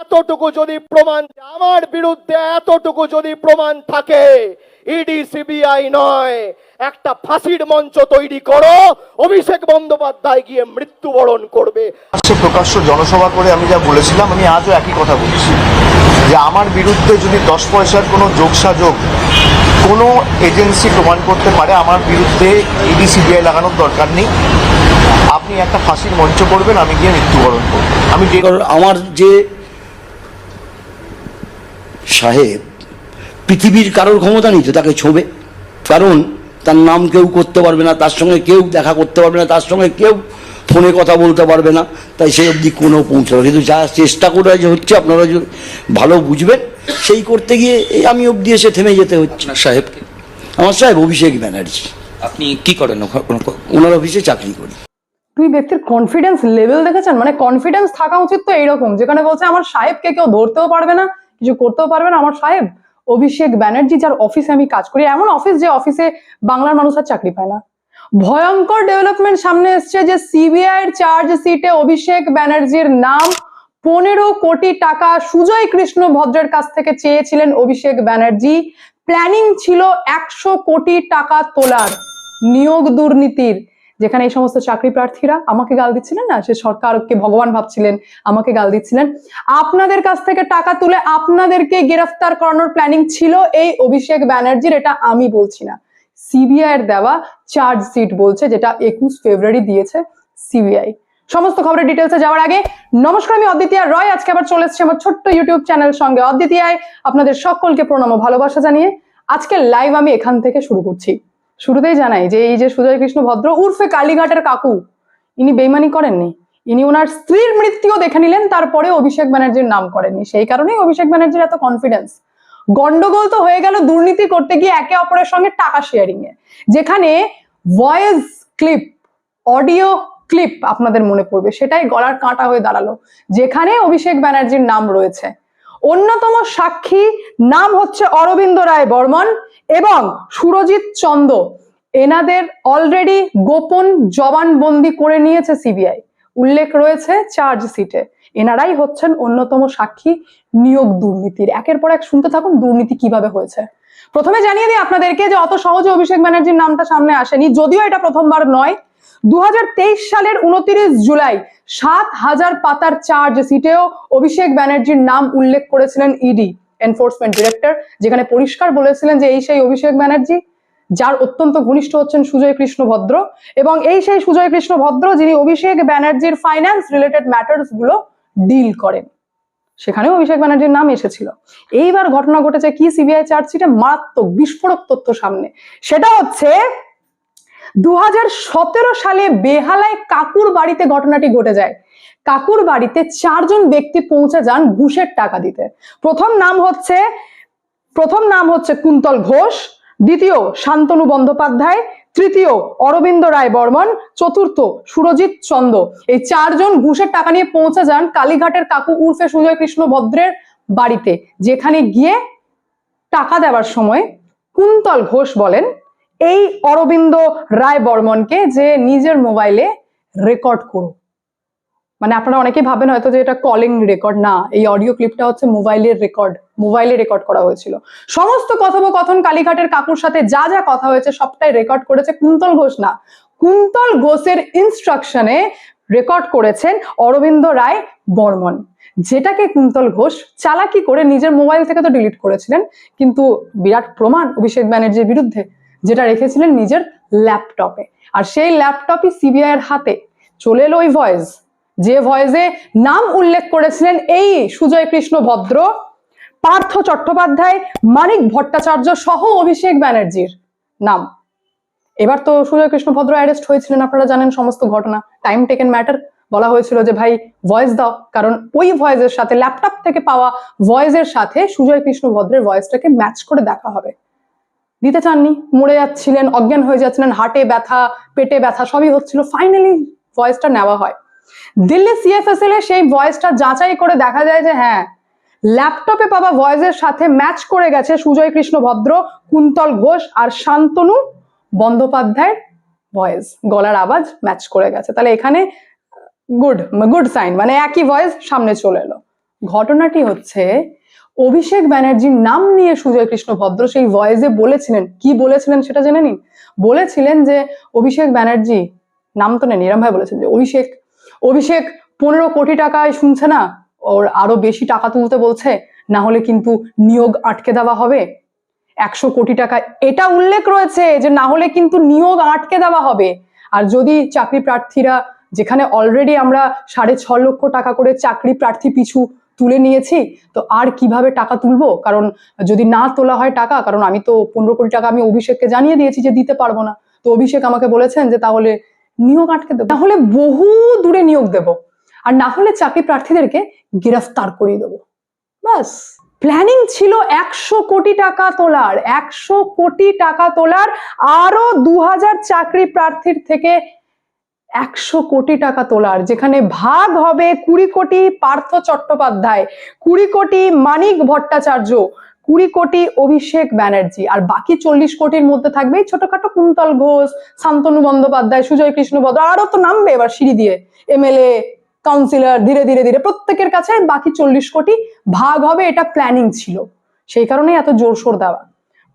এতটুকু যদি প্রমাণ আমার বিরুদ্ধে এতটুকু যদি প্রমাণ থাকে ইডি সিবিআই নয়। একটা ফাঁসির মঞ্চ তৈরি করো অভিষেক বন্দ্যোপাধ্যায় গিয়ে মৃত্যুবরণ করবে। সে প্রকাশ্য জনসভা করে আমি যা বলেছিলাম আমি আজও একই কথা বলছি। যে আমার বিরুদ্ধে যদি দশ পয়সার কোনো যোগসাযোগ কোনো এজেন্সি প্রমাণ করতে পারে আমার বিরুদ্ধে ইডি সিবিআই লাগানোর দরকার নেই। আপনি একটা ফাঁসির মঞ্চ করবেন আমি গিয়ে মৃত্যুবরণ করব। আমি যে আমার যে সাহেব পৃথিবীর কারোর ক্ষমতা নেই তো তাকে ছোবে। কারণ তার নাম কেউ করতে পারবে না তার সঙ্গে কেউ দেখা করতে পারবে না তার সঙ্গে কেউ ফোনে কথা বলতে পারবে না। তাই সেই অবধি কোনো পৌঁছাবে কিন্তু যা চেষ্টা করে যে হচ্ছে আপনারা যে ভালো বুঝবেন সেই করতে গিয়ে এই আমি অবধি এসে থেমে যেতে হচ্ছে। না সাহেবকে? আমার সাহেব অভিষেক ব্যানার্জি। আপনি কি করেন? ওনার অফিসে চাকরি করি। দুই ব্যক্তির কনফিডেন্স লেভেল দেখেছেন? মানে কনফিডেন্স থাকা উচিত তো এইরকম যেখানে বলছে আমার সাহেবকে কেউ ধরতেও পারবে না কিছু করতেও পারবে না। আমার সাহেব, অভিষেক ব্যানার্জি যার অফিসে আমি কাজ করি, এমন অফিস যে অফিসে বাংলার মানুষ আর চাকরি পায় না। ভয়ঙ্কর ডেভেলপমেন্ট সামনে এসছে যে সিবিআই এর চার্জ সিটে অভিষেক ব্যানার্জির নাম পনেরো কোটি টাকা সুজয় কৃষ্ণ ভদ্রের কাছ থেকে চেয়েছিলেন অভিষেক ব্যানার্জি। প্ল্যানিং ছিল একশো কোটি টাকা তোলার নিয়োগ দুর্নীতির। যেখানে এই সমস্ত চাকরি প্রার্থীরা আমাকে গাল দিচ্ছিলেন না, সে সরকারকে ভগবান ভাবছিলেন, আমাকে গাল দিচ্ছিলেন। আপনাদের কাছ থেকে টাকা তুলে আপনাদেরকে গ্রেফতার করানোর প্ল্যানিং ছিল এই অভিষেক ব্যানার্জির, এটা আমি বলছি না। সিবিআই এর দেওয়া চার্জশিট বলছে, যেটা একুশ ফেব্রুয়ারি দিয়েছে সিবিআই সমস্ত খবরের ডিটেলসে যাওয়ার আগে, নমস্কার, আমি অদ্বিতীয় রয়। আজকে আবার চলে এসেছি আমার ছোট্ট ইউটিউব চ্যানেল সঙ্গে অদ্বিতীয় আপনাদের সকলকে প্রণাম ও ভালোবাসা জানিয়ে আজকে লাইভ আমি এখান থেকে শুরু করছি। শুরুতেই জানাই যে এই যে সুজয় কৃষ্ণ ভদ্র উর্ফে কালীঘাটের কাকু, ইনি বেইমানি করেননি। ইনি ওনার স্ত্রীর মৃত্যুও দেখে নিলেন, তারপরে অভিষেক ব্যানার্জির নাম করেননি। সেই কারণেই অভিষেক ব্যানার্জির এত কনফিডেন্স গন্ডগোল তো হয়ে গেল দুর্নীতি করতে গিয়ে একে অপরের সঙ্গে টাকা শেয়ারিং এ। যেখানে ভয়েস ক্লিপ অডিও ক্লিপ আপনাদের মনে পড়বে, সেটাই গলার কাঁটা হয়ে দাঁড়াল, যেখানে অভিষেক ব্যানার্জির নাম রয়েছে। অন্যতম সাক্ষী নাম হচ্ছে অরবিন্দ রায় বর্মন। এবং সুরজিৎ চন্দ এনাদের অলরেডি গোপন জবানবন্দি করে নিয়েছে সিবিআই উল্লেখ রয়েছে চার্জ সিটে এনারাই হচ্ছেন অন্যতম সাক্ষী নিয়োগ দুর্নীতির। একের পর এক শুনতে থাকুন দুর্নীতি কীভাবে হয়েছে। প্রথমে জানিয়ে দিই আপনাদেরকে যে অত সহজে অভিষেক ব্যানার্জির নামটা সামনে আসেনি, যদিও এটা প্রথমবার নয়। দু সালের উনত্রিশ জুলাই সাত হাজার পাতার চার্জ সিটেও অভিষেক ব্যানার্জির নাম উল্লেখ করেছিলেন ইডি এনফোর্সমেন্ট ডিরেক্টর যেখানে পরিষ্কার বলেছিলেন যে এই সেই অভিষেক ব্যানার্জি, যার অত্যন্ত ঘনিষ্ঠ হচ্ছেন সুজয় কৃষ্ণ ভদ্র, এবং এই সেই সুজয় কৃষ্ণ ভদ্র, যিনি অভিষেক ব্যানার্জির ফাইন্যান্স রিলেটেড ম্যাটার্সগুলো ডিল করেন। সেখানেও অভিষেক ব্যানার্জির নাম এসেছিল। এইবার ঘটনা ঘটেছে কি সিবিআই চার্জশিটে মারাত্মক বিস্ফোরক তথ্য সামনে। সেটা হচ্ছে দু হাজার সতেরো সালে বেহালায় কাকুর বাড়িতে ঘটনাটি ঘটে যায়। কাকুর বাড়িতে চারজন ব্যক্তি পৌঁছে যান ঘুষের টাকা দিতে। প্রথম নাম হচ্ছে, প্রথম নাম হচ্ছে কুন্তল ঘোষ, দ্বিতীয় শান্তনু বন্দ্যোপাধ্যায়, তৃতীয় অরবিন্দ রায় বর্মন, চতুর্থ সুরজিৎ চন্দ। এই চারজন ঘুষের টাকা নিয়ে পৌঁছে যান কালীঘাটের কাকু উর্ফে সুজয় কৃষ্ণ ভদ্রের বাড়িতে, যেখানে গিয়ে টাকা দেওয়ার সময় কুন্তল ঘোষ বলেন, এই অরবিন্দ রায় বর্মনকে যে নিজের মোবাইলে রেকর্ড করো। মানে আপনারা অনেকেই ভাবেন হয়তো যে এটা কলিং রেকর্ড না, এই অডিও ক্লিপটা হচ্ছে মোবাইলের রেকর্ড মোবাইলে রেকর্ড করা হয়েছিল। সমস্ত কথোপকথন কালীঘাটের কাকুর সাথে যা যা কথা হয়েছে সবটাই রেকর্ড করেছে কুন্তল ঘোষ না। কুন্তল ঘোষের ইনস্ট্রাকশনে রেকর্ড করেছেন অরবিন্দ রায় বর্মন। যেটাকে কুন্তল ঘোষ চালাকি করে নিজের মোবাইল থেকে তো ডিলিট করেছিলেন, কিন্তু বিরাট প্রমাণ অভিষেক ব্যানার্জির বিরুদ্ধে, যেটা রেখেছিলেন নিজের ল্যাপটপে আর সেই ল্যাপটপই সিবিআই এর হাতে। চলে এলো ওই ভয়েস যে ভয়েসে নাম উল্লেখ করেছিলেন এই সুজয় কৃষ্ণ ভদ্র, পার্থ চট্টোপাধ্যায়, মানিক ভট্টাচার্য সহ অভিষেক ব্যানার্জির নাম। এবার তো সুজয় কৃষ্ণ ভদ্র অ্যারেস্ট হয়েছিলেন, আপনারা জানেন সমস্ত ঘটনা। টাইম টেকেন ম্যাটার বলা হয়েছিল যে, ভাই ভয়েস দাও। কারণ ওই ভয়েসের সাথে ল্যাপটপ থেকে পাওয়া ভয়েসের সাথে সুজয় কৃষ্ণ ভদ্রের ভয়েসটাকে ম্যাচ করে দেখা হবে। দিতে চাননি, মরে যাচ্ছিলেন, অজ্ঞান হয়ে যাচ্ছিলেন, হার্টে ব্যথা, পেটে ব্যথা, সবই হচ্ছিল। ফাইনালি ভয়েসটা নেওয়া হয়। দিল্লি সিএফএসএল এ সেই ভয়েসটা যাচাই করে দেখা যায় যে হ্যাঁ ল্যাপটপে পাওয়া ভয়েসের সাথে ম্যাচ করে গেছে সুজয় কৃষ্ণ ভদ্র, কুন্তল ঘোষ আর শান্তনু বন্দ্যোপাধ্যায়ের ভয়েস গলার আওয়াজ ম্যাচ করে গেছে। তাহলে এখানে গুড গুড সাইন মানে একই ভয়েস সামনে চলে এলো। ঘটনাটি হচ্ছে অভিষেক ব্যানার্জির নাম নিয়ে সুজয় কৃষ্ণ ভদ্র সেই ভয়েসে বলেছিলেন। কি বলেছিলেন সেটা জেনে নিন? বলেছিলেন যে অভিষেক ব্যানার্জি, নাম তো নেন এরম ভাই বলেছেন যে অভিষেক অভিষেক পনেরো কোটি টাকায় শুনছে না? ওর আরও বেশি টাকা তুলতে বলছে, না হলে কিন্তু নিয়োগ আটকে দেওয়া হবে। একশো কোটি টাকা, এটা উল্লেখ রয়েছে যে না হলে কিন্তু নিয়োগ আটকে দেওয়া হবে। আর যদি চাকরি প্রার্থীরা, যেখানে অলরেডি আমরা সাড়ে ছ লক্ষ টাকা করে চাকরি প্রার্থী পিছু তুলে নিয়েছি, তো আর কীভাবে টাকা তুলবো? কারণ যদি না তোলা হয় টাকা, কারণ আমি তো পনেরো কোটি টাকা আমি অভিষেককে জানিয়ে দিয়েছি যে দিতে পারব না। তো অভিষেক আমাকে বলেছেন যে তাহলে নিয়োগ আটকে দেবো। তাহলে বহু দূরে নিয়োগ দেব। আর না হলে চাকরি প্রার্থীদেরকে গ্রেফতার করিয়ে দেবো। বাস প্ল্যানিং ছিল একশো কোটি টাকা তোলার। একশো কোটি টাকা তোলার। আরও দু হাজার চাকরি প্রার্থীর থেকে একশো কোটি টাকা তোলার। যেখানে ভাগ হবে কুড়ি কোটি পার্থ চট্টোপাধ্যায়, কুড়ি কোটি মানিক ভট্টাচার্য কুড়ি কোটি অভিষেক ব্যানার্জি, আর বাকি চল্লিশ কোটির মধ্যে থাকবে ছোটখাটো কুন্তল ঘোষ, শান্তনু বন্দ্যোপাধ্যায়, সুজয় কৃষ্ণ ভদ্র আরও তো নামবে এবার সিঁড়ি দিয়ে। এমএলএ, কাউন্সিলর, ধীরে ধীরে ধীরে প্রত্যেকের কাছে বাকি চল্লিশ কোটি ভাগ হবে, এটা প্ল্যানিং ছিল। সেই কারণেই এত জোরসোর দেওয়া।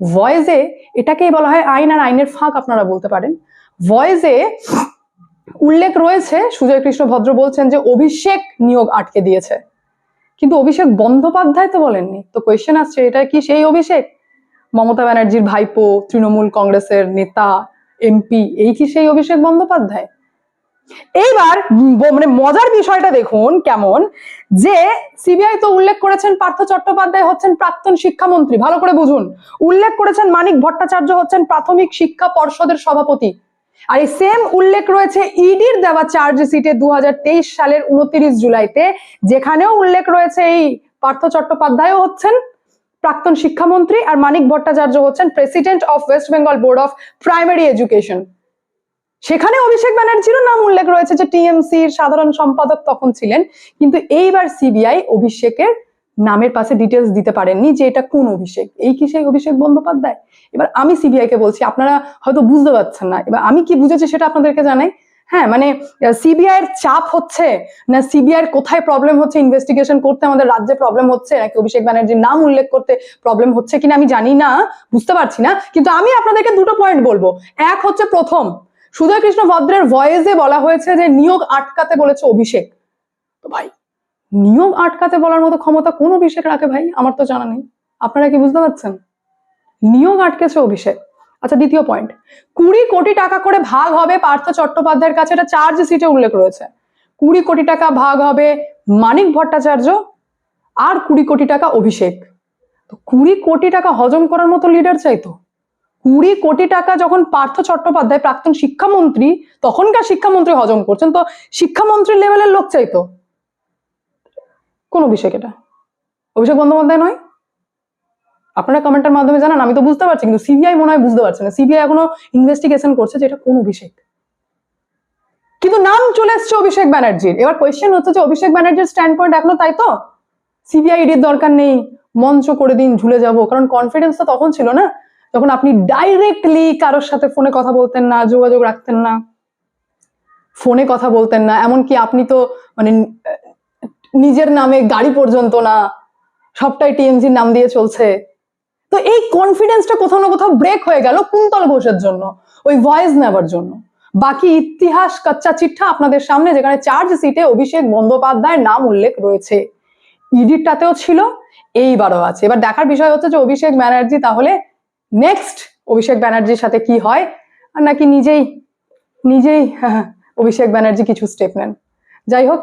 ভয়েসে এটাকেই বলা হয় আইন আর আইনের ফাঁক, আপনারা বলতে পারেন। ভয়েসে উল্লেখ রয়েছে, সুজয় কৃষ্ণ ভদ্র বলছেন যে অভিষেক নিয়োগ আটকে দিয়েছে। কিন্তু অভিষেক বন্দ্যোপাধ্যায় তো বলেননি। তো কোয়েশ্চেন আসছে, এটা কি সেই অভিষেক? মমতা ব্যানার্জির ভাইপো, তৃণমূল কংগ্রেসের নেতা, এমপি, এই কি সেই অভিষেক বন্দ্যোপাধ্যায়? এইবার মানে মজার বিষয়টা দেখুন কেমন, যে সিবিআই তো উল্লেখ করেছেন পার্থ চট্টোপাধ্যায় হচ্ছেন প্রাক্তন শিক্ষামন্ত্রী, ভালো করে বুঝুন। উল্লেখ করেছেন মানিক ভট্টাচার্য হচ্ছেন প্রাথমিক শিক্ষা পর্ষদের সভাপতি। আর এই সেম উল্লেখ রয়েছে ইডির দেওয়া চার্জ সিটে দু সালের উনত্রিশ জুলাইতে, যেখানেও উল্লেখ রয়েছে এই পার্থ চট্টোপাধ্যায়ও হচ্ছেন প্রাক্তন শিক্ষামন্ত্রী আর মানিক ভট্টাচার্য হচ্ছেন president of West Bengal board of primary education সেখানে অভিষেক ব্যানার্জিরও নাম উল্লেখ রয়েছে যে টিএমসির সাধারণ সম্পাদক তখন ছিলেন, কিন্তু এইবার সিবিআই অভিষেকের নামের পাশে ডিটেলস দিতে পারেননি যে এটা কোন অভিষেক। এই কি সেই অভিষেক বন্দ্যোপাধ্যায়? এবার আমি সিবিআই কে বলছি, আপনারা হয়তো বুঝতে পারছেন না। এবার আমি কি বুঝেছি সেটা আপনাদেরকে জানাই। হ্যাঁ মানে সিবিআই এর চাপ হচ্ছে না সিবিআই এর কোথায় প্রবলেম হচ্ছে ইনভেস্টিগেশন করতে আমাদের রাজ্যে প্রবলেম হচ্ছে, নাকি অভিষেক ব্যানার্জির নাম উল্লেখ করতে প্রবলেম হচ্ছে কিনা আমি জানি না, বুঝতে পারছি না। কিন্তু আমি আপনাদেরকে দুটো পয়েন্ট বলব। এক হচ্ছে প্রথম সুজয় কৃষ্ণ ভদ্রের ভয়েসে বলা হয়েছে যে নিয়োগ আটকাতে বলেছে অভিষেক। তো ভাই নিয়োগ আটকাতে বলার মতো ক্ষমতা কোন অভিষেক রাখে ভাই, আমার তো জানা নেই। আপনারা কি বুঝতে পারছেন? নিয়োগ আটকেছে অভিষেক। আচ্ছা দ্বিতীয় পয়েন্ট কুড়ি কোটি টাকা করে ভাগ হবে পার্থ চট্টোপাধ্যায়ের কাছে, এটা চার্জ সিটে উল্লেখ রয়েছে। কুড়ি কোটি টাকা ভাগ হবে মানিক ভট্টাচার্য আর কুড়ি কোটি টাকা অভিষেক। তো কুড়ি কোটি টাকা হজম করার মতো লিডার চাইতো কুড়ি কোটি টাকা যখন পার্থ চট্টোপাধ্যায়, প্রাক্তন শিক্ষামন্ত্রী, তখনকার শিক্ষামন্ত্রী হজম করছেন, তো শিক্ষামন্ত্রী লেভেলের লোক চাইতো কোন অভিষেক এটা। অভিষেক বন্দ্যোপাধ্যায় নয়। আপনারা কমেন্টের মাধ্যমে জানান, আমি তো বুঝতে পারছি, কিন্তু সিবিআই মনে হয় বুঝতে পারছে না। সিবিআই এখনও ইনভেস্টিগেশন করছে যে এটা কোন অভিষেক। কিন্তু নাম চলে এসছে অভিষেক ব্যানার্জির। এবার কোয়েশ্চেন হচ্ছে যে অভিষেক ব্যানার্জির স্ট্যান্ড পয়েন্ট এখনও তাই তো? সিবিআই ইডির দরকার নেই, মঞ্চ করে দিন, ঝুলে যাব। কারণ কনফিডেন্স তো তখন ছিল না, যখন আপনি ডাইরেক্টলি কারোর সাথে ফোনে কথা বলতেন না, যোগাযোগ রাখতেন না ফোনে কথা বলতেন না। এমনকি আপনি তো মানে নিজের নামে গাড়ি পর্যন্ত না, সবটাই টিএমজির নাম দিয়ে চলছে। তো এই কনফিডেন্সটা কোথাও না কোথাও ব্রেক হয়ে গেল কুন্তল ঘোষের জন্য, ওই ভয়েস নেওয়ার জন্য। বাকি ইতিহাস, কাচ্চা চিঠা আপনাদের সামনে, যেখানে চার্জ সিটে অভিষেক বন্দ্যোপাধ্যায়ের নাম উল্লেখ রয়েছে। ইডিটটাতেও ছিল, এইবারও আছে। এবার দেখার বিষয় হচ্ছে যে অভিষেক ব্যানার্জি, তাহলে নেক্সট অভিষেক ব্যানার্জির সাথে কি হয়? আর নাকি নিজেই নিজেই অভিষেক ব্যানার্জি কিছু স্টেপ নেন। যাই হোক